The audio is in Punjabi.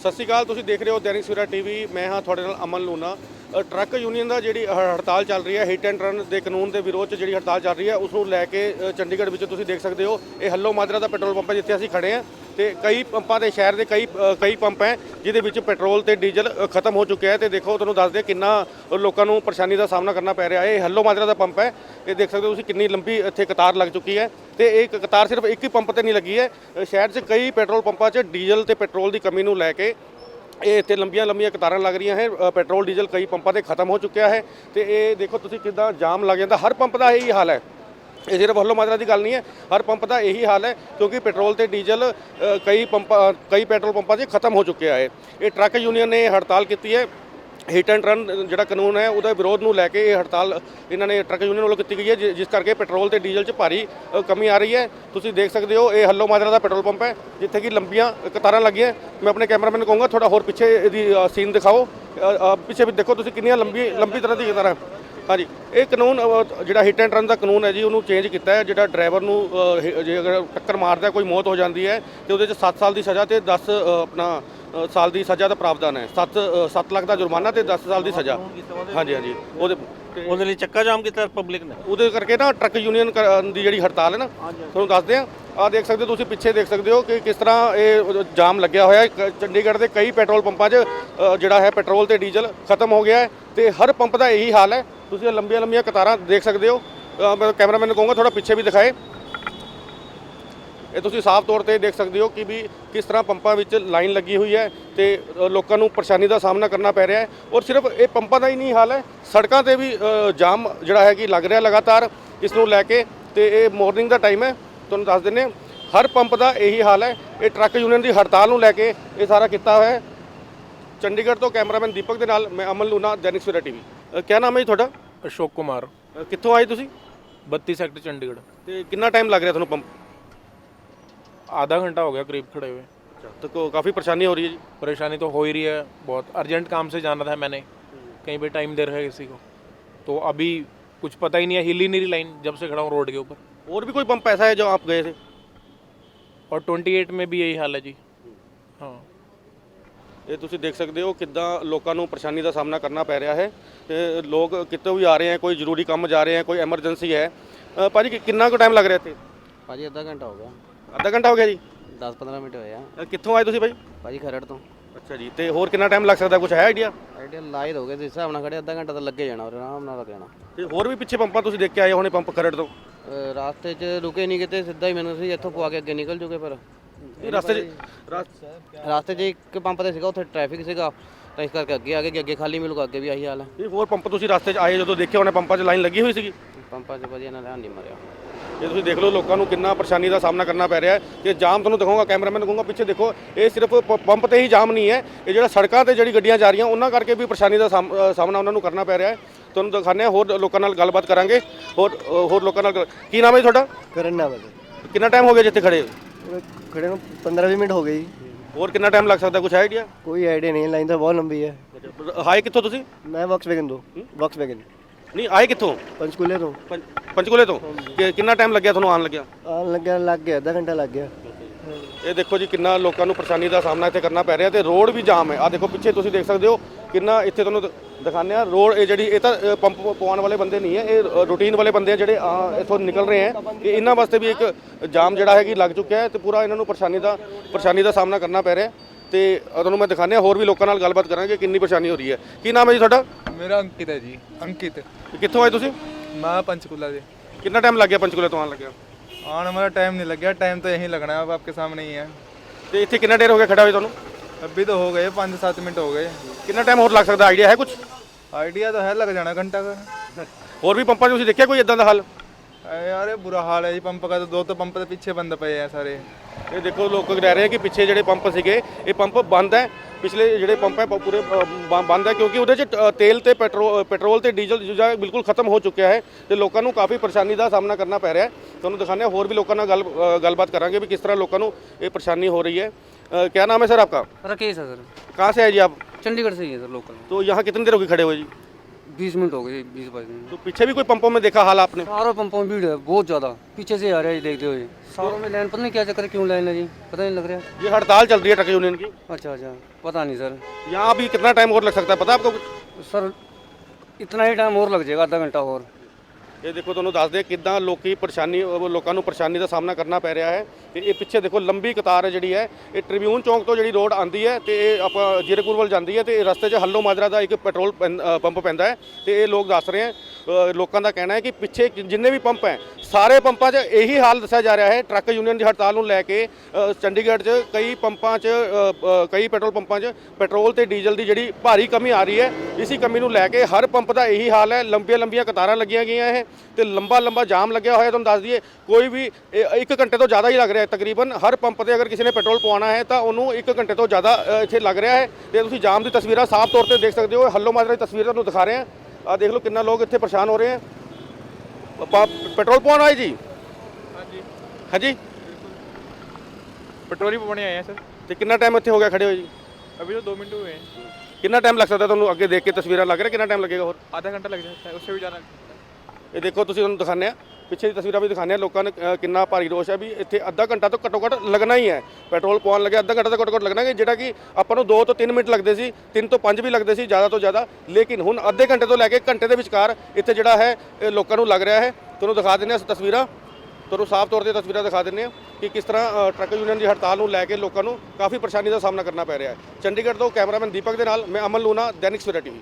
ਸਤਿ ਸ਼੍ਰੀ ਅਕਾਲ, ਤੁਸੀਂ ਦੇਖ ਰਹੇ ਹੋ ਦੈਨਿਕ ਸਵੇਰਾ ਟੀਵੀ। ਮੈਂ ਹਾਂ ਤੁਹਾਡੇ ਨਾਲ ਅਮਨ ਲੂਨਾ। ਟਰੱਕ ਯੂਨੀਅਨ ਦਾ ਜਿਹੜੀ ਹੜਤਾਲ ਚੱਲ ਰਹੀ ਹੈ, ਹਿੱਟ ਐਂਡ ਰਨ ਦੇ ਕਾਨੂੰਨ ਦੇ ਵਿਰੋਧ 'ਚ ਜਿਹੜੀ ਹੜਤਾਲ ਚੱਲ ਰਹੀ ਹੈ, ਉਸ ਨੂੰ ਲੈ ਕੇ ਚੰਡੀਗੜ੍ਹ ਵਿੱਚ ਤੁਸੀਂ ਦੇਖ ਸਕਦੇ ਹੋ। ਇਹ ਹੱਲੋ ਮਾਜਰਾ ਦਾ ਪੈਟਰੋਲ ਪੰਪ ਹੈ, ਜਿੱਥੇ ਅਸੀਂ ਖੜੇ ਹਾਂ। ਤੇ ਕਈ ਪੰਪਾਂ 'ਤੇ ਸ਼ਹਿਰ ਦੇ ਕਈ ਕਈ ਪੰਪ ਹੈ ਜਿਹਦੇ ਵਿੱਚ ਪੈਟਰੋਲ ਤੇ ਡੀਜ਼ਲ ਖਤਮ ਹੋ ਚੁੱਕਿਆ ਹੈ ਤੇ ਦੇਖੋ ਤੁਹਾਨੂੰ ਦੱਸਦੇ ਕਿੰਨਾ ਲੋਕਾਂ ਨੂੰ ਪਰੇਸ਼ਾਨੀ ਦਾ ਸਾਹਮਣਾ ਕਰਨਾ ਪੈ ਰਿਹਾ ਹੈ। ਇਹ ਹੱਲੋ ਮਾਜਰਾ ਦਾ ਪੰਪ ਹੈ। ਇਹ ਦੇਖ ਸਕਦੇ ਹੋ ਤੁਸੀਂ ਕਿੰਨੀ ਲੰਬੀ ਇੱਥੇ ਕਤਾਰ ਲੱਗ ਚੁੱਕੀ ਹੈ ਤੇ ਇਹ ਕਤਾਰ ਸਿਰਫ ਇੱਕ ਹੀ ਪੰਪ ਤੇ ਨਹੀਂ ਲੱਗੀ ਹੈ। ਸ਼ਹਿਰ 'ਚ ਕਈ ਪੈਟਰੋਲ ਪੰਪਾਂ 'ਚ ਡੀਜ਼ਲ ਤੇ ਪੈਟਰੋਲ ਦੀ ਕਮੀ ਨੂੰ ਲੈ ਕੇ ਇਹ ਇੱਥੇ ਲੰਬੀਆਂ ਲੰਬੀਆਂ ਕਤਾਰਾਂ ਲੱਗ ਰਹੀਆਂ ਹੈ। ਪੈਟਰੋਲ, ਡੀਜ਼ਲ ਕਈ ਪੰਪਾਂ ਤੇ ਖਤਮ ਹੋ ਚੁੱਕਿਆ ਹੈ ਤੇ ਇਹ ਦੇਖੋ ਤੁਸੀਂ ਕਿਦਾਂ ਜਾਮ ਲੱਗ ਜਾਂਦਾ। ਹਰ ਪੰਪ ਦਾ ਇਹੀ ਹਾਲ ਹੈ। ਇਹ ਸਿਰਫ ਹੱਲੋ ਮਾਜਰਾ ਦੀ ਗੱਲ ਨਹੀਂ ਹੈ, ਹਰ ਪੰਪ ਦਾ ਇਹੀ ਹਾਲ ਹੈ, ਕਿਉਂਕਿ ਪੈਟਰੋਲ ਤੇ ਡੀਜ਼ਲ ਕਈ ਪੰਪਾਂ, ਕਈ ਪੈਟਰੋਲ ਪੰਪਾਂ 'ਤੇ ਖਤਮ ਹੋ ਚੁੱਕਿਆ ਹੈ। ਇਹ ਟਰੱਕ ਯੂਨੀਅਨ ਨੇ ਹੜਤਾਲ ਕੀਤੀ ਹੈ, ਹਿੱਟ ਐਂਡ ਰਨ ਜਿਹੜਾ ਕਾਨੂੰਨ ਹੈ, ਉਹਦੇ ਵਿਰੋਧ ਨੂੰ ਲੈ ਕੇ ਇਹ ਹੜਤਾਲ ਇਹਨਾਂ ਨੇ ਟਰੱਕ ਯੂਨੀਅਨ ਵੱਲੋਂ ਕੀਤੀ ਗਈ ਹੈ, ਜਿ- ਜਿਸ ਕਰਕੇ ਪੈਟਰੋਲ ਤੇ ਡੀਜ਼ਲ 'ਚ ਭਾਰੀ ਕਮੀ ਆ ਰਹੀ ਹੈ। ਤੁਸੀਂ ਦੇਖ ਸਕਦੇ ਹੋ, ਇਹ ਹੱਲੋ ਮਾਜਰਾ ਦਾ ਪੈਟਰੋਲ ਪੰਪ ਹੈ, ਜਿੱਥੇ ਕਿ ਲੰਬੀਆਂ ਕਤਾਰਾਂ ਲੱਗੀਆਂ ਮੈਂ ਆਪਣੇ ਕੈਮਰਾਮੈਨ ਨੂੰ ਕਹੂੰਗਾ ਥੋੜਾ ਹੋਰ ਪਿੱਛੇ ਇਹਦੀ ਸੀਨ ਦਿਖਾਓ। ਪਿੱਛੇ ਵੀ ਦੇਖੋ, ਤੁਸੀਂ ਕਿੰਨੀਆਂ ਲੰਬੀ ਲੰਬੀ ਤਰ੍ਹਾਂ ਦੀ ਕਤਾਰਾਂ। ਹਾਂਜੀ। ਇਹ ਕਾਨੂੰਨ ਜਿਹੜਾ ਹਿੱਟ ਐਂਡ ਰਨ ਦਾ ਕਾਨੂੰਨ ਹੈ ਜੀ ਉਹਨੂੰ ਚੇਂਜ ਕੀਤਾ ਹੈ ਜਿਹੜਾ ਡਰਾਈਵਰ ਨੂੰ ਹਿ- ਜੇ ਅਗਰ ਟੱਕਰ ਮਾਰਦਾ ਕੋਈ ਮੌਤ ਹੋ ਜਾਂਦੀ ਹੈ ਤੇ ਉਹਦੇ 'ਚ 7 ਸਾਲ ਦੀ ਸਜ਼ਾ ਤੇ 10 ਅ, ਆਪਣਾ ਸਾਲ ਦੀ ਸਜ਼ਾ ਦਾ ਪ੍ਰਾਵਧਾਨ ਹੈ। 7 7 ਲੱਖ ਦਾ ਜੁਰਮਾਨਾ ਤੇ 10 ਸਾਲ ਦੀ ਸਜ਼ਾ। ਹਾਂਜੀ ਹਾਂਜੀ। ਉਹਦੇ ਤੇ ਉਹਦੇ ਲਈ ਚੱਕਾ ਜਾਮ ਕੀਤਾ ਪਬਲਿਕ ਨੇ? ਉਹਦੇ ਕਰਕੇ ਨਾ ਟਰੱਕ ਯੂਨੀਅਨ ਕ- ਦੀ ਜਿਹੜੀ ਹੜਤਾਲ ਹੈ ਨਾ ਤੁਹਾਨੂੰ ਦੱਸਦੇ ਆ ਆ ਦੇਖ ਸਕਦੇ ਹੋ ਤੁਸੀਂ ਪਿੱਛੇ ਦੇਖ ਸਕਦੇ ਹੋ ਕਿ ਕਿਸ ਤਰ੍ਹਾਂ ਇਹ ਜਾਮ ਲੱਗਿਆ ਹੋਇਆ ਹੈ। ਕ- ਚੰਡੀਗੜ੍ਹ ਦੇ ਕਈ ਪੈਟਰੋਲ ਪੰਪਾਂ 'ਚ ਅ, ਜਿਹੜਾ ਹੈ ਪੈਟਰੋਲ ਤੇ ਡੀਜ਼ਲ ਖਤਮ ਹੋ ਗਿਆ ਹੈ ਤੇ ਹਰ ਪੰਪ ਦਾ ਇਹੀ ਹਾਲ ਹੈ। ਤੁਸੀਂ ਇਹ ਲੰਬੀਆਂ ਲੰਬੀਆਂ ਕਤਾਰਾਂ ਦੇਖ ਸਕਦੇ ਹੋ। ਮੈਂ ਕੈਮਰਾਮੈਨ ਨੂੰ ਕਹੂੰਗਾ ਥੋੜਾ ਪਿੱਛੇ ਵੀ ਦਿਖਾਏ। ਇਹ ਤੁਸੀਂ ਸਾਫ਼ ਤੌਰ ਤੇ ਦੇਖ ਸਕਦੇ ਹੋ ਕਿ ਵੀ ਕਿਸ ਤਰ੍ਹਾਂ ਪੰਪਾਂ ਵਿੱਚ ਲਾਈਨ ਲੱਗੀ ਹੋਈ ਹੈ ਤੇ ਲੋਕਾਂ ਨੂੰ ਪਰੇਸ਼ਾਨੀ ਦਾ ਸਾਹਮਣਾ ਕਰਨਾ ਪੈ ਰਿਹਾ ਹੈ ਔਰ ਸਿਰਫ ਇਹ ਪੰਪਾਂ ਦਾ ਹੀ ਨਹੀਂ ਹਾਲ ਹੈ, ਸੜਕਾਂ ਤੇ ਵੀ ਜਾਮ ਜਿਹੜਾ ਹੈ ਕਿ ਲੱਗ ਰਿਹਾ ਲਗਾਤਾਰ ਇਸ ਨੂੰ ਲੈ ਕੇ ਤੇ ਇਹ ਮਾਰਨਿੰਗ ਦਾ ਟਾਈਮ ਹੈ, ਤੁਹਾਨੂੰ ਦੱਸ ਦਿੰਦੇ ਹਰ ਪੰਪ ਦਾ ਇਹੀ ਹਾਲ ਹੈ, ਇਹ ਟਰੱਕ ਯੂਨੀਅਨ ਦੀ ਹੜਤਾਲ ਨੂੰ ਲੈ ਕੇ ਇਹ ਸਾਰਾ ਕੀਤਾ ਹੋਇਆ ਹੈ। ਚੰਡੀਗੜ੍ਹ ਤੋਂ ਕੈਮਰਾਮੈਨ ਦੀਪਕ ਦੇ ਨਾਲ, ਮੈਂ ਅਮਨ ਲੂਨਾ ਦੈਨਿਕ ਸਵੇਰਾ ਟੀਵੀ। ਕੀ ਨਾਮ ਹੈ ਜੀ ਤੁਹਾਡਾ ਅਸ਼ੋਕ ਕੁਮਾਰ ਅ, ਕਿੱਥੋਂ ਆਏ ਤੁਸੀਂ 32 ਸੈਕਟਰ ਚੰਡੀਗੜ੍ਹ ਤੇ ਕਿੰਨਾ ਟਾਈਮ ਲੱਗ ਰਿਹਾ ਤੁਹਾਨੂੰ ਪੰਪ आधा घंटा हो गया करीब खड़े हुए तो को- काफ़ी परेशानी हो रही है जी परेशानी तो हो ही रही है बहुत अर्जेंट काम से जाना था मैंने कहीं पे टाइम दे रखा है किसी को तो अभी कुछ पता ही नहीं है हिल ही नहीं रही लाइन जब से खड़ा हूँ रोड के ऊपर और भी कोई पंप ऐसा है जो आप गए थे और 28 में भी यही हाल है जी हाँ ਇਹ ਤੁਸੀਂ ਦੇਖ ਸਕਦੇ ਹੋ ਕਿੱਦਾਂ ਲੋਕਾਂ ਨੂੰ ਪਰੇਸ਼ਾਨੀ ਦਾ ਸਾਹਮਣਾ ਕਰਨਾ ਪੈ ਰਿਹਾ ਹੈ ਤੇ ਲੋਕ ਕਿਤੋਂ ਵੀ ਆ ਰਹੇ ਹੈ ਕੋਈ ਜ਼ਰੂਰੀ ਕੰਮ ਜਾ ਰਹੇ ਹੈ ਕੋਈ ਐਮਰਜੈਂਸੀ ਹੈ। ਅ, ਭਾਜੀ ਕਿ- ਕਿੰਨਾ ਕੁ ਟਾਈਮ ਲੱਗ ਰਿਹਾ ਇੱਥੇ? ਭਾਜੀ ਅੱਧਾ ਘੰਟਾ ਹੋ ਗਿਆ। ਅੱਧਾ ਘੰਟਾ ਹੋ ਗਿਆ ਜੀ? 10-15 ਮਿੰਟ ਹੋਏ ਆ। ਅ, ਕਿੱਥੋਂ ਆਏ ਤੁਸੀਂ ਭਾਈ ਭਾਜੀ ਖਰੜ ਤੋਂ। ਅੱਛਾ ਜੀ ਤੇ ਹੋਰ ਕਿੰਨਾ ਟਾਈਮ ਲੱਗ ਸਕਦਾ? ਕੁਝ ਹੈ ਆਈਡੀਆ ਆਈਡੀਆ ਲਾਈਦ ਹੋ ਗਏ ਜਿਸ ਹਿਸਾਬ ਨਾਲ ਖੜੇ ਅੱਧਾ ਘੰਟਾ ਤਾਂ ਲੱਗੇ ਜਾਣਾ ਔਰ ਆਰਾਮ ਨਾਲ ਲੱਗ ਜਾਣਾ ਤੇ ਹੋਰ ਵੀ ਪਿੱਛੇ ਪੰਪਾਂ ਤੁਸੀਂ ਦੇਖ ਕੇ ਆਏ ਹੋਣੇ ਪੰਪ ਖਰੜ ਤੋਂ? ਅਹ ਰਾਸਤੇ 'ਚ ਰੁਕੇ ਨਹੀਂ ਕਿਤੇ ਸਿੱਧਾ ਹੀ ਮੈਨੂੰ ਸੀ ਇੱਥੋਂ ਪਵਾ ਕੇ ਅੱਗੇ ਨਿਕਲ ਜੂਗੇ ਪਰ ਇਹ ਰਸਤੇ 'ਚ ਰਸ- ਰਾਸਤੇ 'ਚ ਇੱਕ ਪੰਪ ਤੇ ਸੀਗਾ ਉੱਥੇ ਟ੍ਰੈਫਿਕ ਸੀਗਾ। ਤਾਂ ਇਸ ਕਰਕੇ ਅੱਗੇ ਆ ਗਏ ਕਿ ਅੱਗੇ ਖਾਲੀ ਮਿਲੂਗਾ ਅੱਗੇ ਵੀ ਆਹੀ ਹਾਲ ਹੈ। ਇਹ ਹੋਰ ਪੰਪ ਤੁਸੀਂ ਰਸਤੇ 'ਚ ਆਏ ਜਦੋਂ ਦੇਖੇ ਹੋਣੇ ਪੰਪਾਂ 'ਚ ਲਾਈਨ ਲੱਗੀ ਹੋਈ ਸੀਗੀ? ਪੰਪਾਂ 'ਚ ਭਾਜੀ ਇਹਨਾਂ ਧਿਆਨ ਨਹੀਂ ਮਾਰਿਆ। ਇਹ ਤੁਸੀਂ ਦੇਖ ਲਓ ਲੋਕਾਂ ਨੂੰ ਕਿੰਨਾ ਪਰੇਸ਼ਾਨੀ ਦਾ ਸਾਹਮਣਾ ਕਰਨਾ ਪੈ ਰਿਹਾ ਹੈ। ਕਿ ਜਾਮ ਤੁਹਾਨੂੰ ਦਿਖਾਉਂਗਾ ਕੈਮਰਾਮੈਨ ਨੂੰ ਕਹੂੰਗਾ ਪਿੱਛੇ ਦੇਖੋ ਇਹ ਸਿਰਫ ਪ- ਪੰਪ ਤੇ ਹੀ ਜਾਮ ਨਹੀਂ ਹੈ। ਇਹ ਜਿਹੜਾ ਸੜਕਾਂ ਤੇ ਜਿਹੜੀ ਗੱਡੀਆਂ ਜਾ ਰਹੀਆਂ ਉਹਨਾਂ ਕਰਕੇ ਵੀ ਪਰੇਸ਼ਾਨੀ ਦਾ ਸਾਹਮ- ਅ, ਸਾਹਮਣਾ ਉਹਨਾਂ ਨੂੰ ਕਰਨਾ ਪੈ ਰਿਹਾ ਹੈ। ਤੁਹਾਨੂੰ ਦਿਖਾਉਂਦੇ ਹਾਂ ਹੋਰ ਲੋਕਾਂ ਨਾਲ ਗੱਲਬਾਤ ਕਰਾਂਗੇ। ਹੋਰ ਅ, ਹੋਰ ਲੋਕਾਂ ਨਾਲ ਗੱਲ- ਕੀ ਨਾਮ ਹੈ ਜੀ ਤੁਹਾਡਾ? ਕਰਨ ਨਾ ਕਿੰਨਾ ਟਾਈਮ ਹੋ ਗਿਆ ਜਿੱਥੇ ਖੜੇ ਖੜੇ ਨੂੰ 15 20 ਮਿੰਟ ਹੋ ਗਏ ਜੀ। ਹੋਰ ਕਿੰਨਾ ਟਾਈਮ ਲੱਗ ਸਕਦਾ? ਕੁਝ ਆਈਡੀਆ ਕੋਈ ਆਈਡੀਆ ਨਹੀਂ ਲਾਈਨ ਤਾਂ ਬਹੁਤ ਲੰਬੀ ਹੈ। ਹਾਏ ਕਿੱਥੋਂ ਤੁਸੀਂ? ਮੈਂ ਵੈਗਨ ਤੋਂ। ਵੈਗਨ ਨਹੀਂ ਆਏ ਕਿੱਥੋਂ? ਪੰਚਕੂਲੇ ਤੋਂ। ਪੰਚ- ਪੰਚਕੂਲੇ ਤੋਂ? ਕਿ- ਕਿੰਨਾ ਟਾਈਮ ਲੱਗਿਆ ਤੁਹਾਨੂੰ ਆਉਣ ਲੱਗਿਆ? ਆਉਣ ਲੱਗਿਆ ਲੱਗ ਗਿਆ ਅੱਧਾ ਘੰਟਾ ਲੱਗ ਗਿਆ। ਇਹ ਦੇਖੋ ਜੀ ਕਿੰਨਾ ਲੋਕਾਂ ਨੂੰ ਪਰੇਸ਼ਾਨੀ ਦਾ ਸਾਹਮਣਾ ਇੱਥੇ ਕਰਨਾ ਪੈ ਰਿਹਾ ਤੇ ਰੋਡ ਵੀ ਜਾਮ ਹੈ। ਆ ਦੇਖੋ ਪਿੱਛੇ ਤੁਸੀਂ ਦੇਖ ਸਕਦੇ ਹੋ ਕਿੰਨਾ ਇੱਥੇ ਤੁਹਾਨੂੰ ਦਿਖਾਣੇ ਆ ਰੋਡ ਇਹ ਜਿਹੜੀ ਇਹ ਤਾਂ ਪੰਪ ਪਵਾਉਣ ਵਾਲੇ ਬੰਦੇ ਨਹੀਂ ਹੈ। ਇਹ ਰੂਟੀਨ ਵਾਲੇ ਬੰਦੇ ਆ ਜਿਹੜੇ ਇੱਥੋਂ ਨਿਕਲ ਰਹੇ ਆ ਕਿ ਇਹਨਾਂ ਵਾਸਤੇ ਵੀ ਇੱਕ ਜਾਮ ਜਿਹੜਾ ਹੈਗੀ ਲੱਗ ਚੁੱਕਿਆ ਹੈ ਤੇ ਪੂਰਾ ਇਹਨਾਂ ਨੂੰ ਪਰੇਸ਼ਾਨੀ ਦਾ ਪਰੇਸ਼ਾਨੀ ਦਾ ਸਾਹਮਣਾ ਕਰਨਾ ਪੈ ਰਿਹਾ ਤੇ ਤੁਹਾਨੂੰ ਮੈਂ ਦਿਖਾਣੇ ਆ ਹੋਰ ਵੀ ਲੋਕਾਂ ਨਾਲ ਗੱਲਬਾਤ ਕਰਾਂਗੇ ਕਿੰਨੀ ਪਰੇਸ਼ਾਨੀ ਹੋ ਰਹੀ ਹੈ। ਕੀ ਨਾਮ ਹੈ ਜੀ ਤੁਹਾਡਾ? ਮੇਰਾ ਅੰਕਿਤ ਹੈ ਜੀ ਅੰਕਿਤ। ਕਿੱਥੋਂ ਆਏ ਤੁਸੀਂ? ਮੈਂ ਪੰਚਕੂਲਾ ਦੇ। ਕਿੰਨਾ ਟਾਈਮ ਲੱਗਿਆ ਪੰਚਕੂਲਾ ਤੋਂ ਆਣ ਲੱਗਿਆ? ਆਣ ਮੇਰਾ ਟਾਈਮ ਨਹੀਂ ਲੱਗਿਆ ਟਾਈਮ ਤਾਂ ਇਹੀ ਲੱਗਣਾ ਹੈ ਆਪਕੇ ਸਾਹਮਣੇ ਹੀ ਹੈ। ਤੇ ਇੱਥੇ ਕਿੰਨਾ ਡੇਰ ਹੋ ਗਿਆ ਖੜਾ ਹੋਏ ਤੁਹਾਨੂੰ? अभी तो हो गए पाँच सात मिनट हो गए ਕਿੰਨਾ ਟਾਈਮ ਹੋਰ ਲੱਗ ਸਕਦਾ ਆਈਡੀਆ ਹੈ ਕੁਝ आइडिया तो है लग जाना घंटा का ਹੋਰ ਵੀ ਪੰਪਾਂ 'ਚ ਤੁਸੀਂ ਦੇਖਿਆ ਕੋਈ ਇਦਾਂ ਦਾ ਹੱਲ अरे यार ये बुरा हाल है जी पंप का तो दो तो पंप तो पीछे बंद पे हैं सारे ਇਹ ਦੇਖੋ ਲੋਕ ਕਹਿ ਰਹੇ ਆ ਕਿ ਪਿੱਛੇ ਜਿਹੜੇ ਪੰਪ ਸੀਗੇ ਇਹ ਪੰਪ ਬੰਦ ਹੈ ਪਿਛਲੇ ਜਿਹੜੇ ਪੰਪ ਹੈ ਪ- ਪੂਰੇ ਅ, ਬ- ਬੰਦ ਹੈ ਕਿਉਂਕਿ ਉਹਦੇ 'ਚ ਅ, ਤੇਲ ਤੇ ਪੈਟਰੋਲ ਪੈਟਰੋਲ ਤੇ ਡੀਜ਼ਲ ਜਿਹੜਾ ਬਿਲਕੁਲ ਖਤਮ ਹੋ ਚੁੱਕਿਆ ਹੈ ਤੇ ਲੋਕਾਂ ਨੂੰ ਕਾਫੀ ਪਰੇਸ਼ਾਨੀ ਦਾ ਸਾਹਮਣਾ ਕਰਨਾ ਪੈ ਰਿਹਾ ਹੈ ਤੁਹਾਨੂੰ ਦਿਖਾਉਂਦੇ ਹਾਂ ਹੋਰ ਵੀ ਲੋਕਾਂ ਨਾਲ ਗੱਲ ਅ, ਗੱਲਬਾਤ ਕਰਾਂਗੇ ਵੀ ਕਿਸ ਤਰ੍ਹਾਂ ਲੋਕਾਂ ਨੂੰ ਇਹ ਪਰੇਸ਼ਾਨੀ ਹੋ रही है क्या नाम है सर आपका? राकेश है सर। कहाँ से है जी आप? चंडीगढ़ से ही है सर लोकल तो यहाँ कितनी देर होगी खड़े हुए जी? बीस मिनट हो गए बीस बाईस मिनट। तो पीछे भी कोई पंपों में देखा हाल आपने? सारों पंपों में भीड़ है बहुत ज़्यादा। पीछे से आ रहा है देखते हुए। सारों में लाइन पता नहीं क्या चक्कर है, क्यों लाइन है जी? पता नहीं लग रहा ये हड़ताल चल रही है ट्रक यूनियन की। अच्छा अच्छा। पता नहीं सर। यहाँ अभी कितना टाइम और लग सकता है? पता आपको सर इतना ही टाइम और लग जाएगा आधा घंटा और। ਇਹ ਦੇਖੋ ਤੁਹਾਨੂੰ ਦੱਸਦੇ ਕਿੱਦਾਂ ਲੋਕੀ ਪਰੇਸ਼ਾਨੀ ਲੋਕਾਂ ਨੂੰ ਪਰੇਸ਼ਾਨੀ ਦਾ ਸਾਹਮਣਾ ਕਰਨਾ ਪੈ ਰਿਹਾ ਹੈ ਤੇ ਇਹ ਪਿੱਛੇ ਦੇਖੋ ਲੰਬੀ ਕਤਾਰ ਹੈ ਜਿਹੜੀ ਹੈ, ਇਹ ਟ੍ਰਿਬਿਊਨ ਚੌਂਕ ਤੋਂ ਜਿਹੜੀ ਰੋਡ ਆਂਦੀ ਹੈ ਤੇ ਇਹ ਆਪਾਂ ਜੀਰਕਪੁਰ ਵੱਲ ਜਾਂਦੀ ਹੈ ਤੇ ਰਸਤੇ 'ਚ ਹੱਲੋ ਮਾਜਰਾ ਦਾ ਇੱਕ ਪੈਟਰੋਲ ਪੈਨ- ਪੰਪ ਪੈਂਦਾ ਹੈ ਤੇ ਇਹ ਲੋਕ ਦੱਸ ਰਹੇ ਹੈ ਲੋਕਾਂ ਦਾ ਕਹਿਣਾ ਹੈ ਕਿ ਪਿੱਛੇ ਜਿੰਨੇ ਵੀ ਪੰਪ ਹੈ, ਸਾਰੇ ਪੰਪਾਂ 'ਚ ਇਹੀ ਹਾਲ ਦੱਸਿਆ ਜਾ ਰਿਹਾ ਹੈ। ਟਰੱਕ ਯੂਨੀਅਨ ਦੀ ਹੜਤਾਲ ਨੂੰ ਲੈ ਕੇ ਚੰਡੀਗੜ੍ਹ 'ਚ ਕਈ ਪੰਪਾਂ 'ਚ ਕਈ ਪੈਟਰੋਲ ਪੰਪਾਂ 'ਚ ਪੈਟਰੋਲ ਤੇ ਡੀਜ਼ਲ ਦੀ ਜਿਹੜੀ ਭਾਰੀ ਕਮੀ ਆ ਰਹੀ ਹੈ, ਇਸੀ ਕਮੀ ਨੂੰ ਲੈ ਕੇ ਹਰ ਪੰਪ ਦਾ ਇਹੀ ਹਾਲ ਹੈ। ਲੰਬੀਆਂ ਲੰਬੀਆਂ ਕਤਾਰਾਂ ਲੱਗੀਆਂ ਗਈਆਂ ਹੈ ਤੇ ਲੰਬਾ ਲੰਬਾ ਜਾਮ ਲੱਗਿਆ ਹੋਇਆ, ਤੁਹਾਨੂੰ ਦੱਸ ਦਈਏ, ਕੋਈ ਵੀ, ਇਹ, ਇੱਕ ਘੰਟੇ ਤੋਂ ਜ਼ਿਆਦਾ ਹੀ ਲੱਗ ਰਿਹਾ ਤਕਰੀਬਨ। ਹਰ ਪੰਪ ਤੇ ਅਗਰ ਕਿਸੇ ਨੇ ਪੈਟਰੋਲ ਪਵਾਉਣਾ ਹੈ, ਤਾਂ ਉਹਨੂੰ ਇੱਕ ਘੰਟੇ ਤੋਂ ਜ਼ਿਆਦਾ ਇੱਥੇ ਲੱਗ ਰਿਹਾ ਹੈ। ਤੇ ਤੁਸੀਂ ਜਾਮ ਦੀ ਤਸਵੀਰਾਂ ਸਾਫ਼ ਤੌਰ ਤੇ ਦੇਖ ਸਕਦੇ ਹੋ ਹੱਲੋ ਮਾਜਰਾ ਦੀ ਤਸਵੀਰ ਤੁਹਾਨੂੰ ਦਿਖਾ ਰਹੇ ਹਾਂ। ਆ ਦੇਖ ਲਓ ਕਿੰਨਾ ਲੋਕ ਇੱਥੇ ਪਰੇਸ਼ਾਨ ਹੋ ਰਹੇ ਹੈ ਪ- ਪੈਟਰੋਲ ਪਵਾਉਣ ਆਏ ਜੀ ਹਾਂਜੀ ਹਾਂਜੀ पेट्रोल ही पवाने आए हैं सर ਤੇ ਕਿੰਨਾ ਟਾਈਮ ਇੱਥੇ ਹੋ ਗਿਆ ਖੜੇ ਹੋਏ ਜੀ अभी तो दो मिनट हुए हैं ਕਿੰਨਾ ਟਾਈਮ ਲੱਗ ਸਕਦਾ ਤੁਹਾਨੂੰ ਅੱਗੇ ਦੇਖ ਕੇ ਤਸਵੀਰਾਂ ਲੱਗ ਰਿਹਾ ਕਿੰਨਾ ਟਾਈਮ ਲੱਗੇਗਾ ਹੋਰ आधा घंटा लग जाता है उससे भी ज़्यादा ਇਹ ਦੇਖੋ ਤੁਸੀਂ ਤੁਹਾਨੂੰ ਦਿਖਾਉਂਦੇ ਆ ਪਿੱਛੇ ਦੀ ਤਸਵੀਰਾਂ ਵੀ ਦਿਖਾਉਂਦੇ ਆ ਲੋਕਾਂ ਨੇ ਅ, ਕਿੰਨਾ ਭਾਰੀ ਰੋਸ਼ ਹੈ ਵੀ ਇੱਥੇ ਅੱਧਾ ਘੰਟਾ ਤੋਂ ਘੱਟੋ ਘੱਟ ਲੱਗਣਾ ਹੀ ਹੈ। ਪੈਟਰੋਲ ਪਵਾਉਣ ਲੱਗਿਆ ਅੱਧਾ ਘੰਟਾ ਤੋਂ ਘੱਟੋ ਘੱਟ ਲੱਗਣਾ ਹੈ ਜਿਹੜਾ ਕਿ ਆਪਾਂ ਨੂੰ 2 ਤੋਂ 3 ਮਿੰਟ ਲੱਗਦੇ ਸੀ 3 ਤੋਂ 5 ਵੀ ਲੱਗਦੇ ਸੀ ਜ਼ਿਆਦਾ ਤੋਂ ਜ਼ਿਆਦਾ। ਲੇਕਿਨ ਹੁਣ ਅੱਧੇ ਘੰਟੇ ਤੋਂ ਲੈ ਕੇ ਘੰਟੇ ਦੇ ਵਿਚਕਾਰ ਇੱਥੇ ਜਿਹੜਾ ਹੈ ਇਹ ਲੋਕਾਂ ਨੂੰ ਲੱਗ ਰਿਹਾ ਹੈ। ਤੁਹਾਨੂੰ ਦਿਖਾ ਦਿੰਦੇ ਹਾਂ ਤਸਵੀਰਾਂ। ਤੁਹਾਨੂੰ ਸਾਫ਼ ਤੌਰ ਤੇ ਤਸਵੀਰਾਂ ਦਿਖਾ ਦਿੰਦੇ ਹਾਂ ਕਿ ਕਿਸ ਤਰ੍ਹਾਂ ਅ, ਟਰੱਕ ਯੂਨੀਅਨ ਦੀ ਹੜਤਾਲ ਨੂੰ ਲੈ ਕੇ ਲੋਕਾਂ ਨੂੰ ਕਾਫੀ ਪਰੇਸ਼ਾਨੀ ਦਾ ਸਾਹਮਣਾ ਕਰਨਾ ਪੈ ਰਿਹਾ ਹੈ। ਚੰਡੀਗੜ੍ਹ ਤੋਂ ਕੈਮਰਾਮੈਨ ਦੀਪਕ ਦੇ ਨਾਲ ਮੈਂ ਅਮਨ ਲੂਣਾ ਦੈਨਿਕ ਸਵੇਰਾ ਟੀਵੀ।